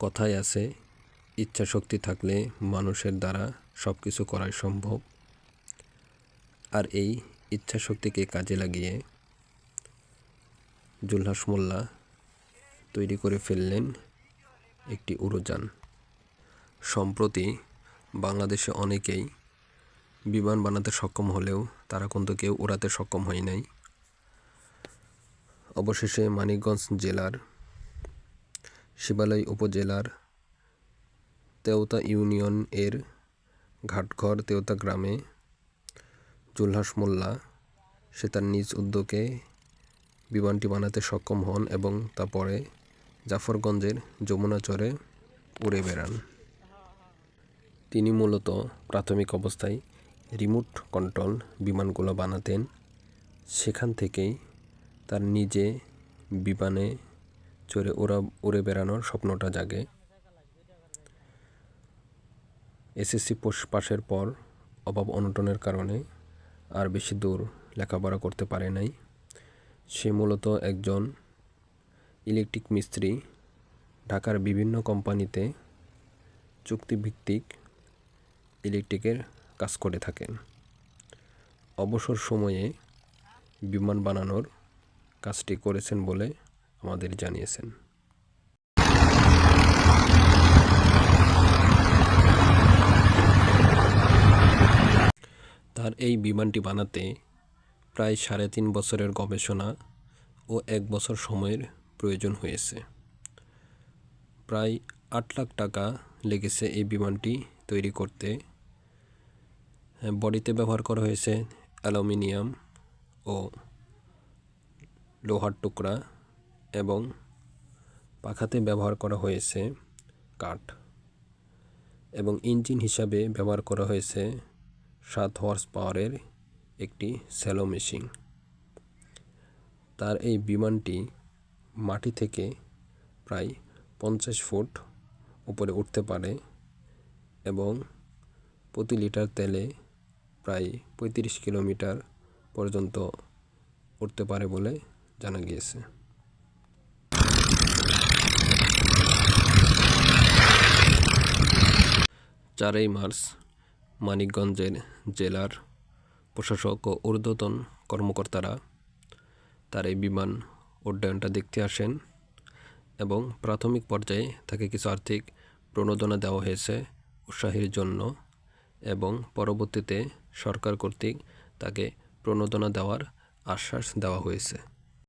কথায় আছে ইচ্ছা শক্তি থাকলে মানুষের দ্বারা সব কিছু করাই সম্ভব। আর এই ইচ্ছা শক্তিকে কাজে লাগিয়ে জুলহাস মোল্লা তৈরি করে ফেললেন একটি উড়োযান সম্প্রতি বাংলাদেশে অনেকেই বিমান বানাতে সক্ষম হলেও তারা কিন্তু কেউ উড়াতে সক্ষম হয় নাই। অবশেষে মানিকগঞ্জ জেলার শিবালয় উপজেলার তেওতা ইউনিয়ন এর ঘাটঘর তেওতা গ্রামে জুলহাস মোল্লা, সে তার নিজ উদ্যোগে বিমানটি বানাতে সক্ষম হন এবং তারপরে জাফরগঞ্জের যমুনাচরে উড়ে বেড়ান। তিনি মূলত প্রাথমিক অবস্থায় রিমোট কন্ট্রোল বিমানগুলো বানাতেন। সেখান থেকেই তার নিজে বিমানে চড়ে ওরা, উড়ে বেড়ানোর স্বপ্নটা জাগে। এসএসসি পাশের পর অভাব অনটনের কারণে আর বেশি দূর লেখাপড়া করতে পারে নাই। সে মূলত একজন ইলেকট্রিক মিস্ত্রি, ঢাকার বিভিন্ন কোম্পানিতে চুক্তিভিত্তিক ইলেকট্রিকের কাজ করে থাকেন। অবসর সময়ে বিমান বানানোর কাজটি করেছেন বলে আমাদের জানিয়েছেন। তার এই বিমানটি বানাতে প্রায় সাড়ে তিন বছরের গবেষণা ও এক বছর সময়ের প্রয়োজন হয়েছে। প্রায় আট লাখ টাকা লেগেছে এই বিমানটি তৈরি করতে। বডিতে ব্যবহার করা হয়েছে অ্যালুমিনিয়াম ও লোহার টুকরা। এবং পাখাতে ব্যবহার করা হয়েছে কাঠ এবং ইঞ্জিন হিসাবে ব্যবহার করা হয়েছে সাত হর্স পাওয়ারের একটি স্যালো মেশিন। তার এই বিমানটি মাটি থেকে প্রায় পঞ্চাশ ফুট উপরে উঠতে পারে এবং প্রতি লিটার তেলে প্রায় পঁয়ত্রিশ কিলোমিটার পর্যন্ত উঠতে পারে বলে জানা গিয়েছে। চারই মার্চ মানিকগঞ্জের জেলার প্রশাসক ও ঊর্ধ্বতন কর্মকর্তারা তার এই বিমান উড্ডয়নটা দেখতে আসেন এবং প্রাথমিক পর্যায়ে তাকে কিছু আর্থিক প্রণোদনা দেওয়া হয়েছে উৎসাহের জন্য এবং পরবর্তীতে সরকার কর্তৃক তাকে প্রণোদনা দেওয়ার আশ্বাস দেওয়া হয়েছে।